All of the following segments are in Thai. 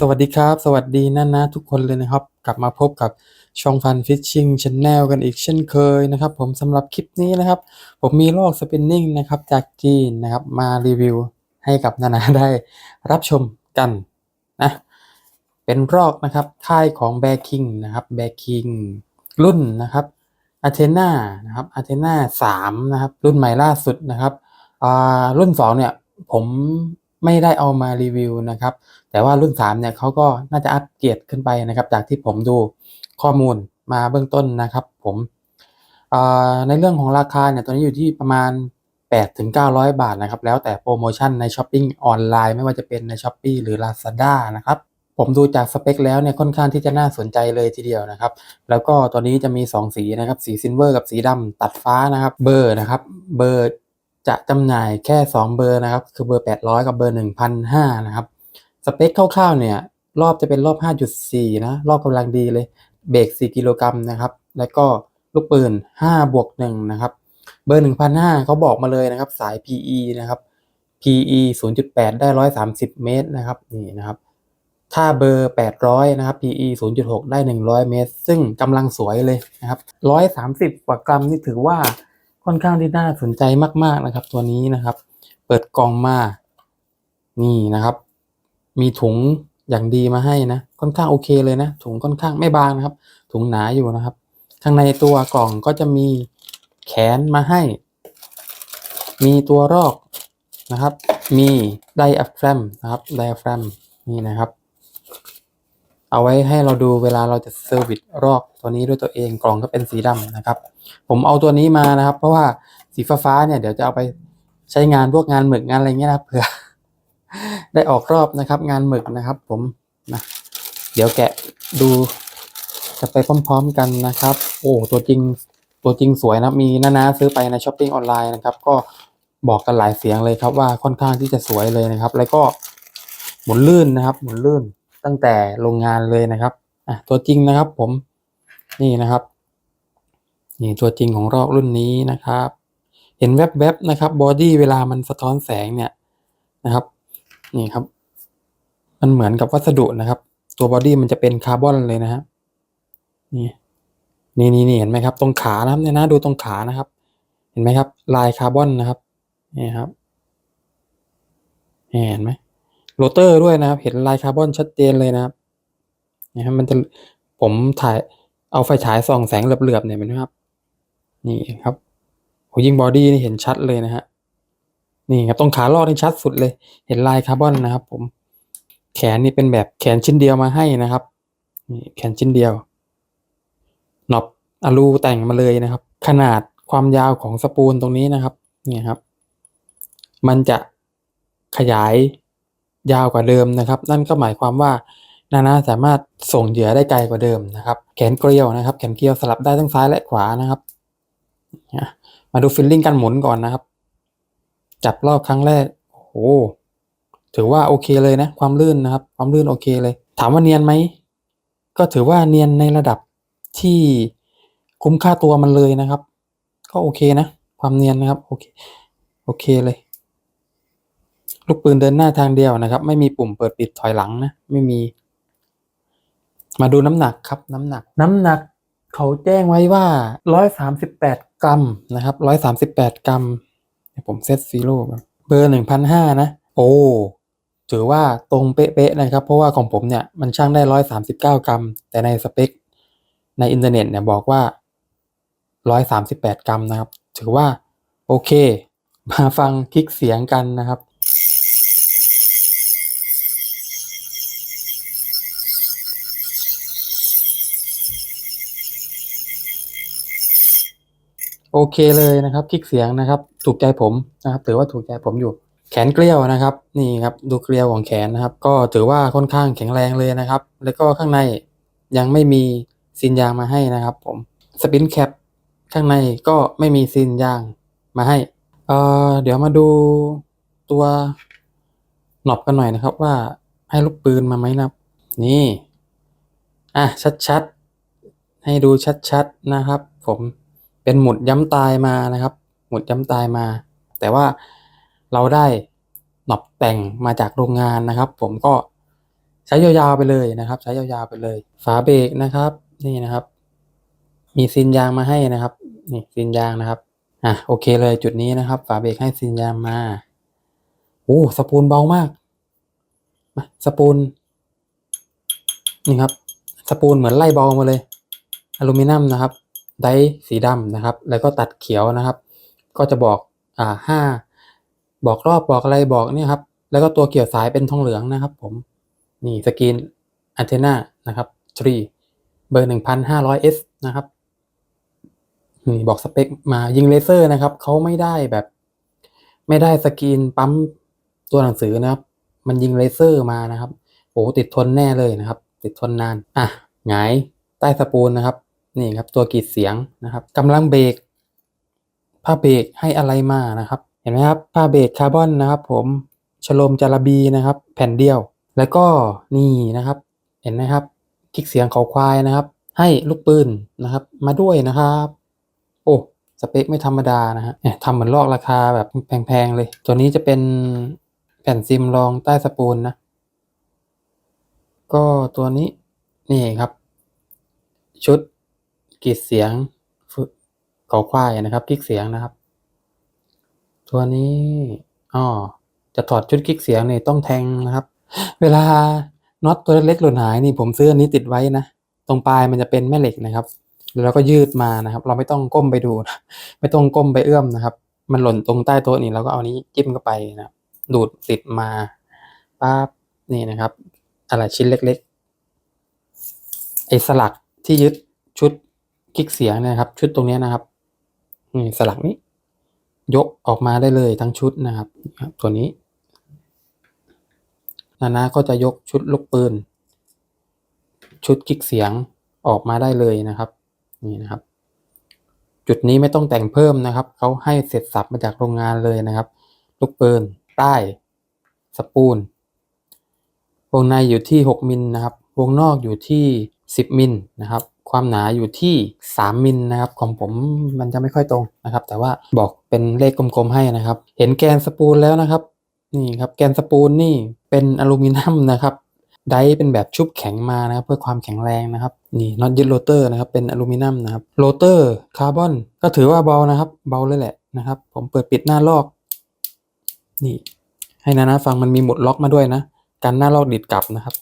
สวัสดีครับ สวัสดีนะนะทุกคนเลยนะครับ กลับมาพบกับช่องฟันฟิชชิงช n แนลกันอีกเช่นเคยนะครับ ผมสำหรับคลิปนี้นะครับ ผมมีลอกสปินนิ่งนะครับจากจีนนะครับ มารีวิวให้กับนานาได้รับชมกันนะเป็นรอกนะครับค่ายของแบคิงนะครับแบคิงรุ่นนะครับอาเทนานะครับอาเทนาสามนะครับรุ่นใหม่ล่าสุดนะครับอ่ารุ่นสองเนี่ยผม ไม่ได้เอามารีวิวนะครับ แต่ว่ารุ่น3เนี่ยเขาก็น่าจะอัปเกรดขึ้นไปนะครับ จากที่ผมดูข้อมูลมาเบื้องต้นนะครับ ผมในเรื่องของราคาเนี่ยตอนนี้อยู่ที่ประมาณ8ถึง900 บาทนะครับ แล้วแต่โปรโมชั่นในช้อปปิ้งออนไลน์ไม่ว่าจะเป็นใน s h อ p e e หรือ Lazada นะครับผมดูจากสเปคแล้วเนี่ยค่อนข้างที่จะน่าสนใจเลยทีเดียวนะครับ แล้วก็ตัวนี้จะมี 2 สีนะครับ สีซิลเวอร์กับสีดำตัดฟ้านะครับ เบอร์นะครับ เบอร์ จะจำหน่ายแค่ 2 เบอร์นะครับ คือเบอร์ 800 กับเบอร์1,500นะครับ สเปคคร่าวๆ เนี่ย รอบจะเป็นรอบ 5.4 นะ รอบกำลังดีเลย เบรก 4 กิโลกรัมนะครับ แล้วก็ลูกปืน 5 บวก 1 นะครับ เบอร์1,500เขาบอกมาเลยนะครับ สาย PE นะครับ PE 0.8 ได้ 130 เมตรนะครับ นี่นะครับถ้าเบอร์ 800 นะครับ PE 0.6 ได้ 100 เมตร ซึ่งกำลังสวยเลยนะครับ 130 กว่ากรัมนี่ถือว่า ค่อนข้างที่น่าสนใจมากๆนะครับ ตัวนี้นะครับ เปิดกล่องมานี่นะครับ มีถุงอย่างดีมาให้นะ ค่อนข้างโอเคเลยนะ ถุงค่อนข้างไม่บางนะครับ ถุงหนาอยู่นะครับ ข้างในตัวกล่องก็จะมีแขนมาให้ มีตัวรอกนะครับ มีไดอะแฟรมนะครับไดอะแฟรมนี่นะครับ เอาไว้ให้เราดูเวลาเราจะเซอร์วิสรอกตัวนี้ด้วยตัวเองกล่องก็เป็นสีดำนะครับ ผมเอาตัวนี้มานะครับ เพราะว่าสีฟ้าเนี่ยเดี๋ยวจะเอาไปใช้งานพวกงานหมึกงานอะไรเงี้ยนะเผื่อได้ออกรอบนะครับ งานหมึกนะครับ ผมนะเดี๋ยวแกะดูจะไปพร้อมๆกันนะครับ โอ้ตัวจริงตัวจริงสวยนะมีนานาซื้อไปในช้อปปิ้งออนไลน์นะครับ ก็บอกกันหลายเสียงเลยครับว่าค่อนข้างที่จะสวยเลยนะครับ แล้วก็หมุนลื่นนะครับ หมุนลื่น ตั้งแต่โรงงานเลยนะครับอะตัวจริงนะครับผมนี่นะครับนี่ตัวจริงของรอกรุ่นนี้นะครับ เห็นแวบๆนะครับบอดี้เวลามันสะท้อนแสงเนี่ยนะครับนี่ครับ มันเหมือนกับวัสดุนะครับ ตัวบอดี้มันจะเป็นคาร์บอนเลยนะฮะนี่นี่นี่เห็นไหมครับ ตรงขานะครับเนี่ยนะดูตรงขานะครับ เห็นไหมครับ ลายคาร์บอนนะครับนี่ครับนี่เห็นไหม โรเตอร์ด้วยนะครับ เห็นลายคาร์บอนชัดเจนเลยนะครับนี่ครับมันจะผมถ่ายเอาไฟฉายส่องแสงเหลือบๆเนี่ยเห็นไหมครับ นี่ครับโหยิงบอดี้นี่เห็นชัดเลยนะฮะนี่ครับตรงขาลอกนี่ชัดสุดเลย เห็นลายคาร์บอนนะครับ ผม แขนนี่เป็นแบบแขนชิ้นเดียวมาให้นะครับนี่แขนชิ้นเดียวหนอบอลูแต่งมาเลยนะครับ ขนาดความยาวของสปูลตรงนี้นะครับ เนี่ยครับ มันจะขยาย ยาวกว่าเดิมนะครับ นั่นก็หมายความว่านานาสามารถส่งเหยื่อได้ไกลกว่าเดิมนะครับ แขนเกลียวนะครับ แขนเกลียวสลับได้ทั้งซ้ายและขวานะครับ มาดูฟิลลิ่งการหมุนก่อนนะครับ จับรอบครั้งแรก โอ้โหถือว่าโอเคเลยนะ ความลื่นนะครับ ความลื่นโอเคเลย ถามว่าเนียนไหม ก็ถือว่าเนียนในระดับที่คุ้มค่าตัวมันเลยนะครับ ก็โอเคนะ ความเนียนนะครับ โอเค โอเคเลย ลูกปืนเดินหน้าทางเดียวนะครับ ไม่มีปุ่มเปิดปิดถอยหลังนะ ไม่มี มาดูน้ำหนักครับ น้ำหนัก น้ำหนัก เขาแจ้งไว้ว่า138กรัมนะครับ138กรัมเดี๋ยวผมเซตซีโร่เบอร์1,500นห้านะ โอ้ถือว่าตรงเป๊ะๆนะครับ เพราะว่าของผมเนี่ยมันช่างได้139กรัม แต่ในสเปค ในอินเทอร์เน็ตเนี่ยบอกว่า138กรัมนะครับ ถือว่าโอเค มาฟังคลิกเสียงกันนะครับ โอเคเลยนะครับคลิกเสียงนะครับ ถูกใจผมนะครับ ถือว่าถูกใจผมอยู่ แขนเกลียวนะครับ นี่ครับดูเกลียวของแขนนะครับ ก็ถือว่าค่อนข้างแข็งแรงเลยนะครับ แล้วก็ข้างในยังไม่มีซีนยางมาให้นะครับ ผมสปินแคปข้างในก็ไม่มีซีนยางมาให้เอ่อเดี๋ยวมาดูตัวหนอบกันหน่อยนะครับ ว่าให้ลูกปืนมาไหมนะครับ นี่ อะชัดๆ ให้ดูชัดๆนะครับ ผม เป็นหมุดย้ำตายมานะครับ หมุดย้ำตายมา แต่ว่าเราได้หนอบแต่งมาจากโรงงานนะครับ ผมก็ใช้ยาวๆไปเลยนะครับ ใช้ยาวๆไปเลย ฝาเบรกนะครับ นี่นะครับ มีซีนยางมาให้นะครับ นี่ซีนยางนะครับอะโอเคเลยจุดนี้นะครับ ฝาเบรกให้ซีนยางมาโอ้สปูนเบามากมาสปูนนี่ครับ สปูนเหมือนไล่เบามาเลย อลูมิเนียมนะครับ ไดสีดำนะครับ แล้วก็ตัดเขียวนะครับ ก็จะบอกอ่าห้าบอกรอบบอกอะไรบอกเนี่ยครับ แล้วก็ตัวเกี่ยวสายเป็นทองเหลืองนะครับ ผม นี่สกรีนอันเทนานะครับ3เบอร์ 1,500S นะครับนี่บอกสเปคมายิงเลเซอร์นะครับเขาไม่ได้แบบ ไม่ได้สกรีนปั๊มตัวหนังสือนะครับ มันยิงเลเซอร์มานะครับโอ้ติดทนแน่เลยนะครับ ติดทนนาน อะหงายใต้สปูนนะครับ นี่ครับตัวกรีดเสียงนะครับกำลังเบรกผ้าเบรกให้อะไรมานะครับ เห็นไหมครับผ้าเบรกคาร์บอนนะครับ ผมชโลมจาระบีนะครับ แผ่นเดียว แล้วก็นี่นะครับ เห็นไหมครับคลิกเสียงเขาควายนะครับ ให้ลูกปืนนะครับ มาด้วยนะครับ โอ้สเปคไม่ธรรมดานะฮะทำเหมือนลอกราคาแบบแพงๆเลย ตัวนี้จะเป็นแผ่นซิมรองใต้สปูนนะ ก็ตัวนี้นี่ครับ ชุด กรีดเสียงกเขาควายนะครับ คลิกเสียงนะครับ ตัวนี้อ๋อจะถอดชุดคลิกเสียงเนี่ยต้องแทงนะครับ เวลาน็อตตัวเล็กๆหล่นหายนี่ผมซื้ออันนี้ติดไว้นะตรงปลายมันจะเป็นแม่เหล็กนะครับ แล้วเราก็ยืดมานะครับ เราไม่ต้องก้มไปดูนะไม่ต้องก้มไปเอื้อมนะครับ มันหล่นตรงใต้โต๊ะนี่เราก็เอานี้จิ้มเข้าไปนะครับดูดติดมาปั๊บนี่นะครับ อะไรชิ้นเล็กๆไอ้สลักที่ยึด คลิกเสียงนะครับ ชุดตรงนี้นะครับนี่สลักนี้ ยกออกมาได้เลยทั้งชุดนะครับครับตัวนี้นานาก็จะยกชุดลูกปืน ชุดคลิกเสียงออกมาได้เลยนะครับนี่นะครับ จุดนี้ไม่ต้องแต่งเพิ่มนะครับเขาให้เสร็จสับมาจากโรงงานเลยนะครับ ลูกปืนใต้สปูนวงในอยู่ที่ 6มิลนะครับ วงนอกอยู่ที่ 10มิลนะครับ ความหนาอยู่ที่ 3 มิลนะครับ ของผมมันจะไม่ค่อยตรงนะครับ แต่ว่าบอกเป็นเลขกลมๆให้นะครับ เห็นแกนสปูนแล้วนะครับ นี่ครับแกนสปูนนี่เป็นอลูมิเนียมนะครับไดเป็นแบบชุบแข็งมานะครับ เพื่อความแข็งแรงนะครับนี่น็อตยึดโรเตอร์นะครับเป็นอลูมิเนียมนะครับโรเตอร์คาร์บอนก็ถือว่าเบานะครับ เบาเลยแหละนะครับ ผมเปิดปิดหน้าลอก นี่ ให้นะนะฟังมันมีหมุดล็อกมาด้วยนะกันหน้าลอกดิดกลับนะครับ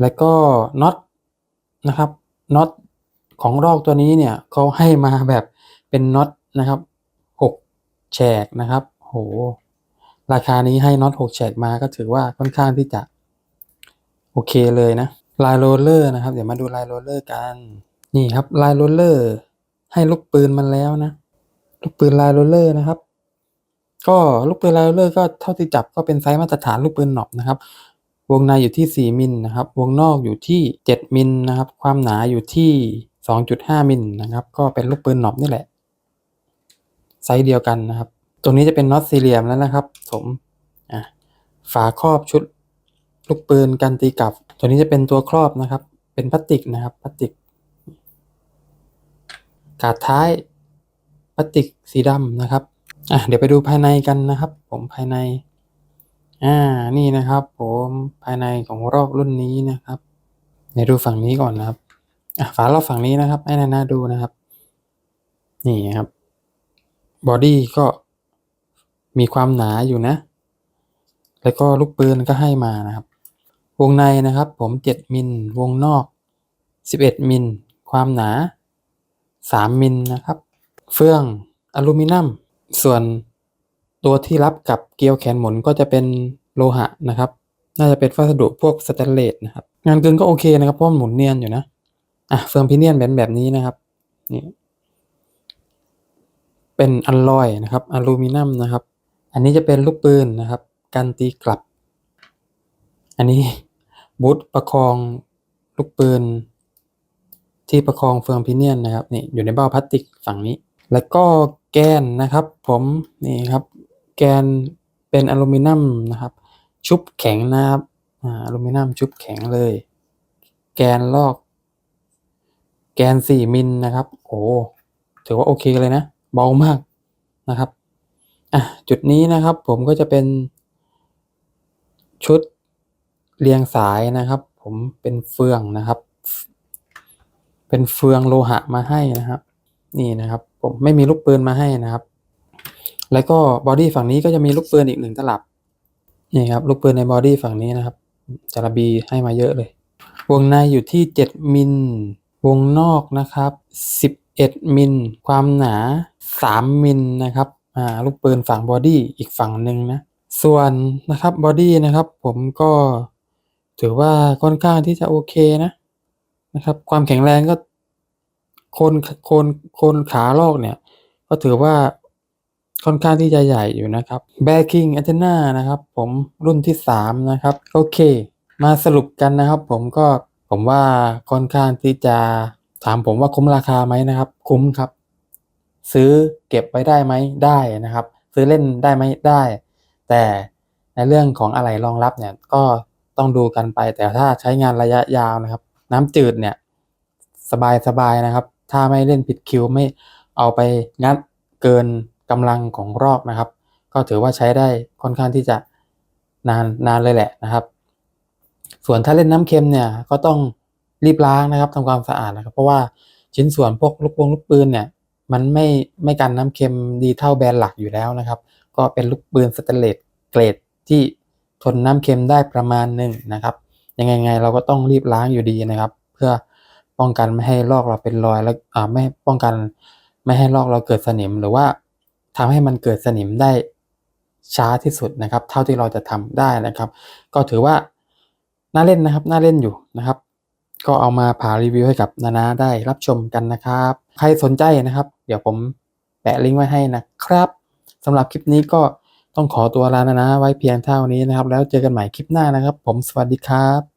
แล้วก็น็อต นะครับน็อตของลอกตัวนี้เนี่ยเขาให้มาแบบเป็นน็อตนะครับหกแฉกนะครับโหราคานี้ให้น็อตหกแฉกมาก็ถือว่าค่อนข้างที่จะโอเคเลยนะลายโรลเลอร์นะครับ เดี๋ยวมาดูลายโรลเลอร์กันนี่ครับลายโรลเลอร์ให้ลูกปืนมันแล้วนะลูกปืนลายโรลเลอร์นะครับ ก็ลูกปืนลายโรลเลอร์ก็เท่าที่จับก็เป็นไซส์มาตรฐานลูกปืนหนอบนะครับ วงในอยู่ที่ 4มิลนะครับ วงนอกอยู่ที่ 7มิลนะครับ ความหนาอยู่ที่ 2.5มิลนะครับ ก็เป็นลูกปืนหนอบนี่แหละ ไซส์เดียวกันนะครับ ตรงนี้จะเป็นน็อตสี่เหลี่ยมแล้วนะครับ ผมอะฝาครอบชุดลูกปืนกันตีกลับ ตัวนี้จะเป็นตัวครอบนะครับ เป็นพลาสติกนะครับ พลาสติก กาดท้ายพลาสติกสีดำนะครับ อะเดี๋ยวไปดูภายในกันนะครับ ผมภายใน อ่านี่นะครับผม ภายในของรอกรุ่นนี้นะครับเดี๋ยวดูฝั่งนี้ก่อนนะครับ อะ ฝารอบฝั่งนี้นะครับ ให้นานาดูนะครับ นี่ครับ บอดี้ก็มีความหนาอยู่นะ แล้วก็ลูกปืนก็ให้มานะครับ วงในนะครับ ผม 7มิล วงนอก 11มิล ความหนา 3มิลนะครับ เฟืองอลูมิเนียม ส่วน ตัวที่รับกับเกลียวแขนหมุนก็จะเป็นโลหะนะครับ น่าจะเป็นวัสดุพวกสแตนเลสนะครับ งานกึงก็โอเคนะครับเพราะมันหมุนเนียนอยู่นะ อะเฟืองพิเนียนเป็นแบบนี้นะครับ นี่ เป็นอลลอยนะครับ อลูมิเนียมนะครับ อันนี้จะเป็นลูกปืนนะครับ การตีกลับ อันนี้บูทประคองลูกปืน ที่ประคองเฟืองพิเนียนนะครับ นี่อยู่ในเบ้าพลาสติกฝั่งนี้ แล้วก็แกนนะครับ ผมนี่ครับ แกนเป็นอลูมิเนียมนะครับ ชุบแข็งนะครับอลูมิเนียมชุบแข็งเลย แกนลอก แกนสี่มิลนะครับโอ้ถือว่าโอเคเลยนะ เบามากนะครับอะจุดนี้นะครับผมก็จะเป็นชุดเรียงสายนะครับ ผมเป็นเฟืองนะครับ เป็นเฟืองโลหะมาให้นะครับ นี่นะครับ ผมไม่มีลูกปืนมาให้นะครับ แล้วก็บอดี้ฝั่งนี้ก็จะมีลูกปืนอีกหนึ่งตลับนี่ครับลูกปืนในบอดี้ฝั่งนี้นะครับจาระบีให้มาเยอะเลย วงในอยู่ที่ 7 มิล วงนอกนะครับ 11 มิล ความหนา 3 มิลนะครับอ่าลูกปืนฝั่งบอดี้อีกฝั่งหนึ่งนะส่วนนะครับบอดี้นะครับผมก็ถือว่าค่อนข้างที่จะโอเคนะนะครับความแข็งแรงก็โคนโคนโคนขาลอกเนี่ย ก็ถือว่า ค่อนข้างที่จะใหญ่อยู่นะครับ b a c k i n g Antenna นะครับ ผมรุ่นที่ 3 นะครับ โอเค มาสรุปกันนะครับ ผมก็ผมว่าค่อนข้างที่จะถามผมว่าคุ้มราคาไหมนะครับ คุ้มครับ ซื้อเก็บไว้ได้ไหมได้นะครับ ซื้อเล่นได้ไหมได้ แต่ในเรื่องของอะไหล่รองรับเนี่ยก็ต้องดูกันไป แต่ถ้าใช้งานระยะยาวนะครับ น้ำจืดเนี่ยสบายสบายนะครับ ถ้าไม่เล่นผิดคิวไม่เอาไปงัดเกิน กำลังของรอกนะครับ ก็ถือว่าใช้ได้ค่อนข้างที่จะนานนานเลยแหละนะครับ ส่วนถ้าเล่นน้ำเค็มเนี่ยก็ต้องรีบล้างนะครับทำความสะอาดนะครับ เพราะว่าชิ้นส่วนพวกลูกปงลูกปืนเนี่ยมันไม่ไม่กันน้ำเค็มดีเท่าแบรนด์หลักอยู่แล้วนะครับ ก็เป็นลูกปืนสแตเลสเกรดที่ทนน้ำเค็มได้ประมาณหนึ่งนะครับยังไงไงเราก็ต้องรีบล้างอยู่ดีนะครับ เพื่อป้องกันไม่ให้ลอกเราเป็นรอยแล้วอ่าไม่ป้องกันไม่ให้ลอกเราเกิดสนิมหรือว่า ทำให้มันเกิดสนิมได้ช้าที่สุดนะครับ เท่าที่เราจะทำได้นะครับ ก็ถือว่าน่าเล่นนะครับน่าเล่นอยู่นะครับ ก็เอามาผ่ารีวิวให้กับนานาได้รับชมกันนะครับ ใครสนใจนะครับ เดี๋ยวผมแปะลิงก์ไว้ให้นะครับสำหรับคลิปนี้ก็ต้องขอตัวลานานาไว้เพียงเท่านี้นะครับ แล้วเจอกันใหม่คลิปหน้านะครับ ผมสวัสดีครับ